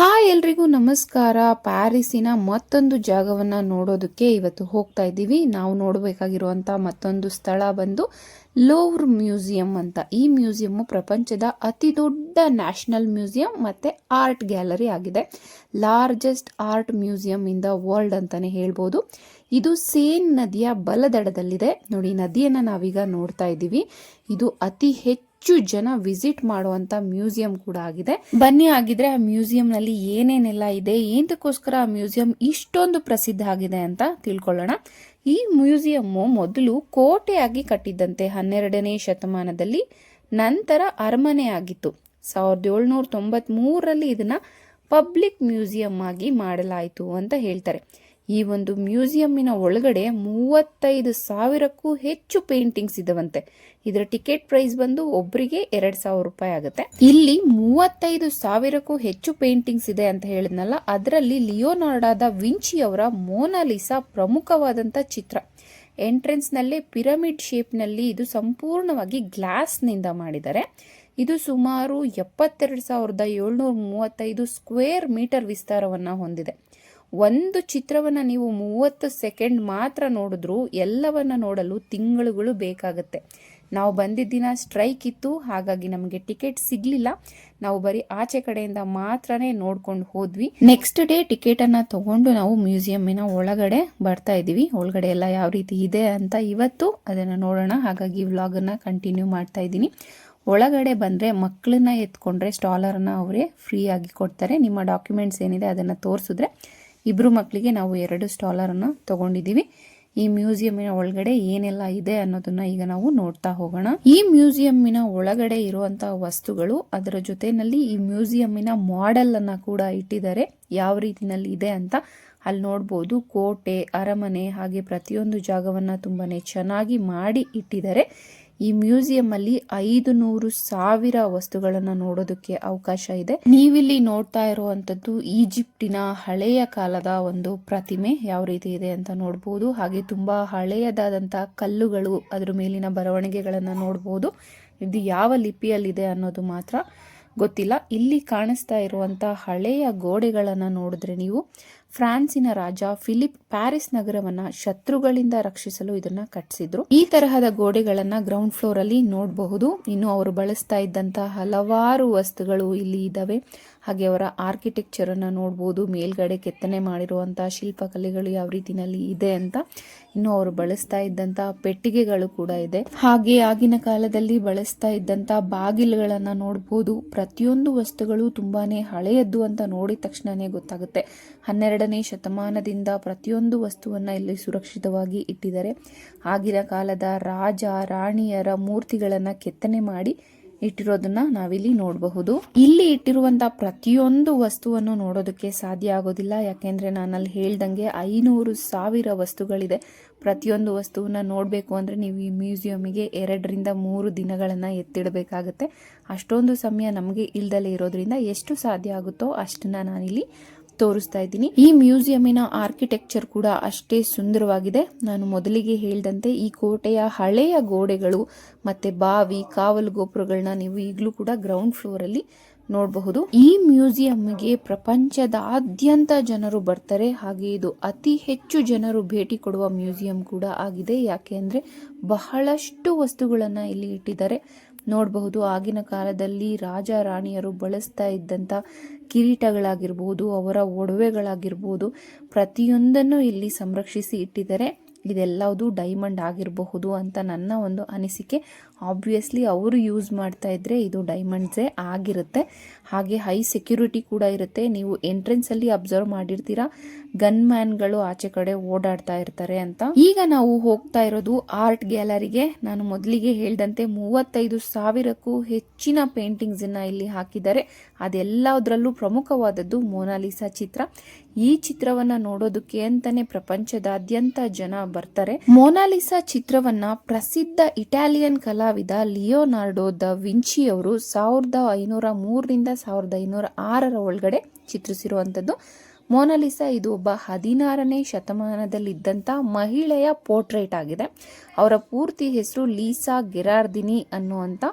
Hi ಎಲ್ರಿಗೂ ನಮಸ್ಕಾರ. ಪ್ಯಾರಿಸಿನ ಮತ್ತೊಂದು ಜಾಗವನ್ನ ನೋಡೋದಕ್ಕೆ ಇವತ್ತು ಹೋಗ್ತಾ ಇದ್ದೀವಿ. ನಾವು ನೋಡಬೇಕಾಗಿರುವಂಥ ಮತ್ತೊಂದು ಸ್ಥಳ ಬಂದು ಲೋವ್ರ್ ಮ್ಯೂಸಿಯಂ ಅಂತ. ಈ ಮ್ಯೂಸಿಯಂ ಪ್ರಪಂಚದ ಅತಿ ದೊಡ್ಡ ನ್ಯಾಷನಲ್ ಮ್ಯೂಸಿಯಂ ಮತ್ತೆ ಆರ್ಟ್ ಗ್ಯಾಲರಿ ಆಗಿದೆ. Largest art museum in the world ಅಂತಾನೆ ಹೇಳ್ಬೋದು. ಇದು ಸೇನ್ ನದಿಯ ಬಲದಡದಲ್ಲಿದೆ. ನೋಡಿ, ನದಿಯನ್ನ ನಾವೀಗ ನೋಡ್ತಾ ಇದ್ದೀವಿ. ಇದು ಅತಿ ಹೆಚ್ಚು ಹೆಚ್ಚು ಜನ ವಿಸಿಟ್ ಮಾಡುವಂತ ಮ್ಯೂಸಿಯಂ ಕೂಡ ಆಗಿದೆ. ಬನ್ನಿ ಆಗಿದ್ರೆ ಆ ಮ್ಯೂಸಿಯಂ ನಲ್ಲಿ ಏನೇನೆಲ್ಲ ಇದೆ ಏನಕ್ಕೋಸ್ಕರ ಆ ಮ್ಯೂಸಿಯಂ ಇಷ್ಟೊಂದು ಪ್ರಸಿದ್ಧ ಆಗಿದೆ ಅಂತ ತಿಳ್ಕೊಳ್ಳೋಣ. ಈ ಮ್ಯೂಸಿಯಂ ಮೊದಲು ಕೋಟೆಯಾಗಿ ಕಟ್ಟಿದ್ದಂತೆ ಹನ್ನೆರಡನೇ ಶತಮಾನದಲ್ಲಿ, ನಂತರ ಅರಮನೆ ಆಗಿತ್ತು ಸಾವಿರದ ಏಳ್ನೂರ ತೊಂಬತ್ತ್ ಮೂರರಲ್ಲಿ ಇದನ್ನ ಪಬ್ಲಿಕ್ ಮ್ಯೂಸಿಯಂ ಆಗಿ ಮಾಡಲಾಯಿತು ಅಂತ ಹೇಳ್ತಾರೆ. ಈ ಒಂದು ಮ್ಯೂಸಿಯಂನ ಒಳಗಡೆ ಮೂವತ್ತೈದು ಸಾವಿರಕ್ಕೂ ಹೆಚ್ಚು ಪೇಂಟಿಂಗ್ಸ್ ಇದಾವಂತೆ. ಇದರ ಟಿಕೆಟ್ ಪ್ರೈಸ್ ಬಂದು ಒಬ್ಬರಿಗೆ ಎರಡ್ ಸಾವಿರ ರೂಪಾಯಿ ಆಗುತ್ತೆ. ಇಲ್ಲಿ ಮೂವತ್ತೈದು ಸಾವಿರಕ್ಕೂ ಹೆಚ್ಚು ಪೇಂಟಿಂಗ್ಸ್ ಇದೆ ಅಂತ ಹೇಳಿದ್ನಲ್ಲ, ಅದರಲ್ಲಿ ಲಿಯೋನಾರ್ಡಾದ ವಿಂಚಿ ಅವರ ಮೋನಾಲಿಸಾ ಪ್ರಮುಖವಾದಂತ ಚಿತ್ರ. ಎಂಟ್ರೆನ್ಸ್ನಲ್ಲಿ ಪಿರಮಿಡ್ ಶೇಪ್ನಲ್ಲಿ ಇದು ಸಂಪೂರ್ಣವಾಗಿ ಗ್ಲಾಸ್ನಿಂದ ಮಾಡಿದ್ದಾರೆ. ಇದು ಸುಮಾರು ಎಪ್ಪತ್ತೆರಡು ಸಾವಿರದ ಏಳ್ನೂರ ಮೂವತ್ತೈದು ಸ್ಕ್ವೇರ್ ಮೀಟರ್ ವಿಸ್ತಾರವನ್ನ ಹೊಂದಿದೆ. ಒಂದು ಚಿತ್ರವನ್ನ ನೀವು ಮೂವತ್ತು ಸೆಕೆಂಡ್ ಮಾತ್ರ ನೋಡಿದ್ರು ಎಲ್ಲವನ್ನ ನೋಡಲು ತಿಂಗಳುಗಳು ಬೇಕಾಗುತ್ತೆ. ನಾವು ಬಂದಿದ್ದ ದಿನ ಸ್ಟ್ರೈಕ್ ಇತ್ತು, ಹಾಗಾಗಿ ನಮಗೆ ಟಿಕೆಟ್ ಸಿಗ್ಲಿಲ್ಲ. ನಾವು ಬರೀ ಆಚೆ ಕಡೆಯಿಂದ ಮಾತ್ರನೇ ನೋಡ್ಕೊಂಡು ಹೋದ್ವಿ. ನೆಕ್ಸ್ಟ್ ಡೇ ಟಿಕೆಟ್ ಅನ್ನ ತಗೊಂಡು ನಾವು ಮ್ಯೂಸಿಯಮ್ಮಿನ ಒಳಗಡೆ ಬರ್ತಾ ಇದೀವಿ ಒಳಗಡೆ ಎಲ್ಲ ಯಾವ ರೀತಿ ಇದೆ ಅಂತ ಇವತ್ತು ಅದನ್ನ ನೋಡೋಣ. ಹಾಗಾಗಿ ವ್ಲಾಗ್ ಅನ್ನ ಕಂಟಿನ್ಯೂ ಮಾಡ್ತಾ ಇದ್ದೀನಿ. ಒಳಗಡೆ ಬಂದರೆ ಮಕ್ಕಳನ್ನ ಎತ್ಕೊಂಡ್ರೆ ಸ್ಟಾಲರನ್ನು ಅವರೇ ಫ್ರೀಯಾಗಿ ಕೊಡ್ತಾರೆ. ನಿಮ್ಮ ಡಾಕ್ಯುಮೆಂಟ್ಸ್ ಏನಿದೆ ಅದನ್ನು ತೋರಿಸಿದ್ರೆ ಇಬ್ಬರು ಮಕ್ಕಳಿಗೆ ನಾವು ಎರಡು ಸ್ಟಾಲರನ್ನು ತಗೊಂಡಿದ್ದೀವಿ. ಈ ಮ್ಯೂಸಿಯಂನ ಒಳಗಡೆ ಏನೆಲ್ಲ ಇದೆ ಅನ್ನೋದನ್ನ ಈಗ ನಾವು ನೋಡ್ತಾ ಹೋಗೋಣ. ಈ ಮ್ಯೂಸಿಯಂನ ಒಳಗಡೆ ಇರುವಂತಹ ವಸ್ತುಗಳು, ಅದರ ಜೊತೆನಲ್ಲಿ ಈ ಮ್ಯೂಸಿಯಂನ ಮಾಡೆಲ್ ಅನ್ನ ಕೂಡ ಇಟ್ಟಿದ್ದಾರೆ. ಯಾವ ರೀತಿನಲ್ಲಿ ಇದೆ ಅಂತ ಅಲ್ಲಿ ನೋಡ್ಬೋದು. ಕೋಟೆ, ಅರಮನೆ ಹಾಗೆ ಪ್ರತಿಯೊಂದು ಜಾಗವನ್ನ ತುಂಬಾನೇ ಚೆನ್ನಾಗಿ ಮಾಡಿ ಇಟ್ಟಿದ್ದಾರೆ. ಈ ಮ್ಯೂಸಿಯಂ ಅಲ್ಲಿ ಐದು ನೂರು ಸಾವಿರ ವಸ್ತುಗಳನ್ನು ನೋಡೋದಕ್ಕೆ ಅವಕಾಶ ಇದೆ. ನೀವಿಲ್ಲಿ ನೋಡ್ತಾ ಇರುವಂತದ್ದು ಈಜಿಪ್ಟಿನ ಹಳೆಯ ಕಾಲದ ಒಂದು ಪ್ರತಿಮೆ ಯಾವ ರೀತಿ ಇದೆ ಅಂತ ನೋಡಬಹುದು ಹಾಗೆ ತುಂಬಾ ಹಳೆಯದಾದಂತಹ ಕಲ್ಲುಗಳು ಅದ್ರ ಮೇಲಿನ ಬರವಣಿಗೆಗಳನ್ನ ನೋಡಬಹುದು ಇದು ಯಾವ ಲಿಪಿಯಲ್ಲಿದೆ ಅನ್ನೋದು ಮಾತ್ರ ಗೊತ್ತಿಲ್ಲ. ಇಲ್ಲಿ ಕಾಣಿಸ್ತಾ ಇರುವಂತಹ ಹಳೆಯ ಗೋಡೆಗಳನ್ನ ನೋಡಿದ್ರೆ ನೀವು ಫ್ರಾನ್ಸಿನ ರಾಜ ಫಿಲಿಪ್ ಪ್ಯಾರಿಸ್ ನಗರವನ್ನ ಶತ್ರುಗಳಿಂದ ರಕ್ಷಿಸಲು ಇದನ್ನ ಕಟ್ಟಿಸಿದ್ರು ಈ ತರಹದ ಗೋಡೆಗಳನ್ನ ಗ್ರೌಂಡ್ ಫ್ಲೋರ್ ಅಲ್ಲಿ ನೋಡಬಹುದು. ಇನ್ನು ಅವರು ಬಳಸ್ತಾ ಇದ್ದಂತಹ ಹಲವಾರು ವಸ್ತುಗಳು ಇಲ್ಲಿ ಇದಾವೆ. ಹಾಗೆ ಅವರ ಆರ್ಕಿಟೆಕ್ಚರ್ ಅನ್ನ ನೋಡಬಹುದು ಮೇಲ್ಗಡೆ ಕೆತ್ತನೆ ಮಾಡಿರುವಂತಹ ಶಿಲ್ಪಕಲೆಗಳು ಯಾವ ರೀತಿನಲ್ಲಿ ಇದೆ ಅಂತ ಇನ್ನು ಅವರು ಬಳಸ್ತಾ ಇದ್ದಂತ ಪೆಟ್ಟಿಗೆಗಳು ಕೂಡ ಇದೆ. ಹಾಗೆ ಆಗಿನ ಕಾಲದಲ್ಲಿ ಬಳಸ್ತಾ ಇದ್ದಂತ ಬಾಗಿಲುಗಳನ್ನ ನೋಡಬಹುದು ಪ್ರತಿಯೊಂದು ವಸ್ತುಗಳು ತುಂಬಾನೇ ಹಳೆಯದ್ದು ಅಂತ ನೋಡಿದ ತಕ್ಷಣನೇ ಗೊತ್ತಾಗುತ್ತೆ. ಹನ್ನೆರಡನೇ ಶತಮಾನದಿಂದ ಪ್ರತಿಯೊಂದು ವಸ್ತುವನ್ನ ಇಲ್ಲಿ ಸುರಕ್ಷಿತವಾಗಿ ಇಟ್ಟಿದ್ದಾರೆ. ಆಗಿನ ಕಾಲದ ರಾಜ, ರಾಣಿಯರ ಮೂರ್ತಿಗಳನ್ನ ಕೆತ್ತನೆ ಮಾಡಿ ಇಟ್ಟಿರೋದನ್ನ ನಾವಿಲ್ಲಿ ನೋಡಬಹುದು. ಇಲ್ಲಿ ಇಟ್ಟಿರುವಂತ ಪ್ರತಿಯೊಂದು ವಸ್ತುವನ್ನು ನೋಡೋದಕ್ಕೆ ಸಾಧ್ಯ ಆಗೋದಿಲ್ಲ. ಯಾಕೆಂದ್ರೆ ನಾನಲ್ಲಿ ಹೇಳ್ದಂಗೆ ಐನೂರು ಸಾವಿರ ವಸ್ತುಗಳಿದೆ. ಪ್ರತಿಯೊಂದು ವಸ್ತುವನ್ನ ನೋಡಬೇಕು ಅಂದ್ರೆ ನೀವು ಈ ಮ್ಯೂಸಿಯಂಗೆ ಎರಡರಿಂದ ಮೂರು ದಿನಗಳನ್ನ ಎತ್ತಿಡಬೇಕಾಗತ್ತೆ. ಅಷ್ಟೊಂದು ಸಮಯ ನಮಗೆ ಇಲ್ದಲೇ ಇರೋದ್ರಿಂದ ಎಷ್ಟು ಸಾಧ್ಯ ಆಗುತ್ತೋ ಅಷ್ಟನ್ನ ನಾನಿಲ್ಲಿ ತೋರಿಸ್ತಾ ಇದ್ದೀನಿ. ಈ ಮ್ಯೂಸಿಯಂನ ಆರ್ಕಿಟೆಕ್ಚರ್ ಕೂಡ ಅಷ್ಟೇ ಸುಂದರವಾಗಿದೆ. ನಾನು ಮೊದಲಿಗೆ ಹೇಳಿದಂತೆ ಈ ಕೋಟೆಯ ಹಳೆಯ ಗೋಡೆಗಳು ಮತ್ತೆ ಬಾವಿ, ಕಾವಲು ಗೋಪುರಗಳನ್ನ ನೀವು ಈಗಲೂ ಕೂಡ ಗ್ರೌಂಡ್ ಫ್ಲೋರ್ ಅಲ್ಲಿ ನೋಡಬಹುದು. ಈ ಮ್ಯೂಸಿಯಂಗೆ ಪ್ರಪಂಚದಾದ್ಯಂತ ಜನರು ಬರ್ತಾರೆ. ಹಾಗೆ ಇದು ಅತಿ ಹೆಚ್ಚು ಜನರು ಭೇಟಿ ಕೊಡುವ ಮ್ಯೂಸಿಯಂ ಕೂಡ ಆಗಿದೆ. ಯಾಕೆ ಅಂದ್ರೆ ಬಹಳಷ್ಟು ವಸ್ತುಗಳನ್ನ ಇಲ್ಲಿ ಇಟ್ಟಿದ್ದಾರೆ. ನೋಡಬಹುದು. ಆಗಿನ ಕಾಲದಲ್ಲಿ ರಾಜ ರಾಣಿಯರು ಬಳಸ್ತಾ ಇದ್ದಂಥ ಕಿರೀಟಗಳಾಗಿರ್ಬೋದು ಅವರ ಒಡವೆಗಳಾಗಿರ್ಬೋದು ಪ್ರತಿಯೊಂದನ್ನು ಇಲ್ಲಿ ಸಂರಕ್ಷಿಸಿ ಇಟ್ಟಿದ್ದಾರೆ. ಇದೆಲ್ಲವುದು ಡೈಮಂಡ್ ಆಗಿರಬಹುದು ಅಂತ ನನ್ನ ಒಂದು ಅನಿಸಿಕೆ. ಆಬ್ವಿಯಸ್ಲಿ ಅವರು ಯೂಸ್ ಮಾಡ್ತಾ ಇದ್ರೆ ಇದು ಡೈಮಂಡ್ಸೇ ಆಗಿರುತ್ತೆ. ಹಾಗೆ ಹೈ ಸೆಕ್ಯೂರಿಟಿ ಕೂಡ ಇರುತ್ತೆ. ನೀವು ಎಂಟ್ರೆನ್ಸ್ ಅಲ್ಲಿ ಅಬ್ಸರ್ವ್ ಮಾಡಿರ್ತೀರಾ. ಗನ್ ಮ್ಯಾನ್ಗಳು ಆಚೆ ಕಡೆ ಓಡಾಡ್ತಾ ಇರ್ತಾರೆ ಅಂತ. ಈಗ ನಾವು ಹೋಗ್ತಾ ಇರೋದು ಆರ್ಟ್ ಗ್ಯಾಲರಿಗೆ ನಾನು ಮೊದಲಿಗೆ ಹೇಳಿದಂತೆ ಮೂವತ್ತೈದು ಸಾವಿರಕ್ಕೂ ಹೆಚ್ಚಿನ ಪೇಂಟಿಂಗ್ಸ್ ಅನ್ನ ಇಲ್ಲಿ ಹಾಕಿದ್ದಾರೆ. ಅದೆಲ್ಲದರಲ್ಲೂ ಪ್ರಮುಖವಾದದ್ದು ಮೋನಾಲಿಸಾ ಚಿತ್ರ. ಈ ಚಿತ್ರವನ್ನ ನೋಡೋದಕ್ಕೆ ಅಂತಲೇ ಪ್ರಪಂಚದಾದ್ಯಂತ ಜನ ಬರ್ತಾರೆ. ಮೊನಾಲಿಸಾ ಚಿತ್ರವನ್ನ ಪ್ರಸಿದ್ಧ ಇಟಾಲಿಯನ್ ಕಲಾವಿದ ಲಿಯೋನಾರ್ಡೋ ದ ವಿಂಚಿ ಅವರು ಸಾವಿರದ ಐನೂರ ಮೂರರಿಂದ ಸಾವಿರದ ಐನೂರ ಆರರ ಒಳಗಡೆ ಚಿತ್ರಿಸಿರುವಂಥದ್ದು. ಮೊನಾಲಿಸಾ ಇದು ಒಬ್ಬ ಹದಿನಾರನೇ ಶತಮಾನದಲ್ಲಿದ್ದಂಥ ಮಹಿಳೆಯ ಪೋರ್ಟ್ರೇಟ್ ಆಗಿದೆ. ಅವರ ಪೂರ್ತಿ ಹೆಸರು ಲೀಸಾ ಗೆರಾರ್ದಿನಿ ಅನ್ನುವಂಥ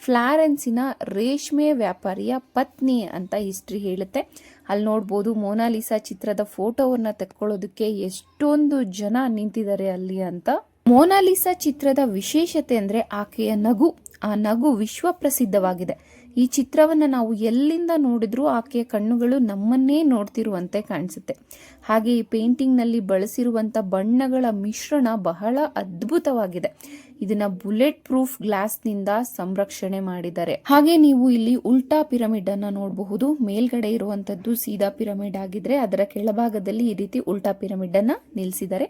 ಫ್ಲಾರೆನ್ಸಿನ ರೇಷ್ಮೆ ವ್ಯಾಪಾರಿಯ ಪತ್ನಿ ಅಂತ ಹಿಸ್ಟ್ರಿ ಹೇಳುತ್ತೆ. ಅಲ್ಲಿ ನೋಡ್ಬೋದು ಮೋನಾಲಿಸಾ ಚಿತ್ರದ ಫೋಟೋವನ್ನು ತೆಕ್ಕೊಳ್ಳೋದಕ್ಕೆ ಎಷ್ಟೊಂದು ಜನ ನಿಂತಿದ್ದಾರೆ ಅಲ್ಲಿ ಅಂತ. ಮೋನಾಲಿಸಾ ಚಿತ್ರದ ವಿಶೇಷತೆ ಅಂದರೆ ಆಕೆಯ ನಗು. ಆ ನಗು ವಿಶ್ವ ಪ್ರಸಿದ್ಧವಾಗಿದೆ. ಈ ಚಿತ್ರವನ್ನು ನಾವು ಎಲ್ಲಿಂದ ನೋಡಿದ್ರೂ ಆಕೆಯ ಕಣ್ಣುಗಳು ನಮ್ಮನ್ನೇ ನೋಡ್ತಿರುವಂತೆ ಕಾಣಿಸುತ್ತೆ. ಹಾಗೆ ಈ ಪೇಂಟಿಂಗ್ನಲ್ಲಿ ಬಳಸಿರುವಂಥ ಬಣ್ಣಗಳ ಮಿಶ್ರಣ ಬಹಳ ಅದ್ಭುತವಾಗಿದೆ. ಇದನ್ನ ಬುಲೆಟ್ ಪ್ರೂಫ್ ಗ್ಲಾಸ್ನಿಂದ ಸಂರಕ್ಷಣೆ ಮಾಡಿದ್ದಾರೆ. ಹಾಗೆ ನೀವು ಇಲ್ಲಿ ಉಲ್ಟಾ ಪಿರಮಿಡ್ ಅನ್ನ ನೋಡಬಹುದು. ಮೇಲ್ಗಡೆ ಇರುವಂತದ್ದು ಸೀದಾ ಪಿರಮಿಡ್ ಆಗಿದ್ರೆ ಅದರ ಕೆಳಭಾಗದಲ್ಲಿ ಈ ರೀತಿ ಉಲ್ಟಾ ಪಿರಮಿಡ್ ಅನ್ನ ನಿಲ್ಲಿಸಿದ್ದಾರೆ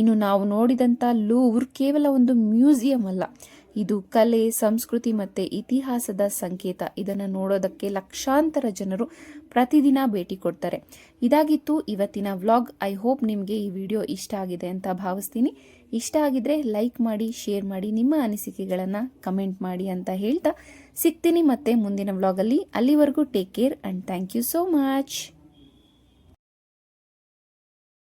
ಇನ್ನು ನಾವು ನೋಡಿದಂತ ಲೂವ್ರ್ ಕೇವಲ ಒಂದು ಮ್ಯೂಸಿಯಂ ಅಲ್ಲ, ಇದು ಕಲೆ, ಸಂಸ್ಕೃತಿ ಮತ್ತೆ ಇತಿಹಾಸದ ಸಂಕೇತ. ಇದನ್ನು ನೋಡೋದಕ್ಕೆ ಲಕ್ಷಾಂತರ ಜನರು ಪ್ರತಿದಿನ ಭೇಟಿ ಕೊಡ್ತಾರೆ. ಇದಾಗಿತ್ತು ಇವತ್ತಿನ ವ್ಲಾಗ್. ಐ ಹೋಪ್ ನಿಮಗೆ ಈ ವಿಡಿಯೋ ಇಷ್ಟ ಆಗಿದೆ ಅಂತ ಭಾವಿಸ್ತೀನಿ. ಇಷ್ಟ ಆಗಿದ್ರೆ ಲೈಕ್ ಮಾಡಿ, ಶೇರ್ ಮಾಡಿ, ನಿಮ್ಮ ಅನಿಸಿಕೆಗಳನ್ನು ಕಮೆಂಟ್ ಮಾಡಿ ಅಂತ ಹೇಳ್ತಾ ಸಿಗ್ತೀನಿ ಮತ್ತೆ ಮುಂದಿನ ವ್ಲಾಗಲ್ಲಿ ಅಲ್ಲಿವರೆಗೂ take care and thank you so much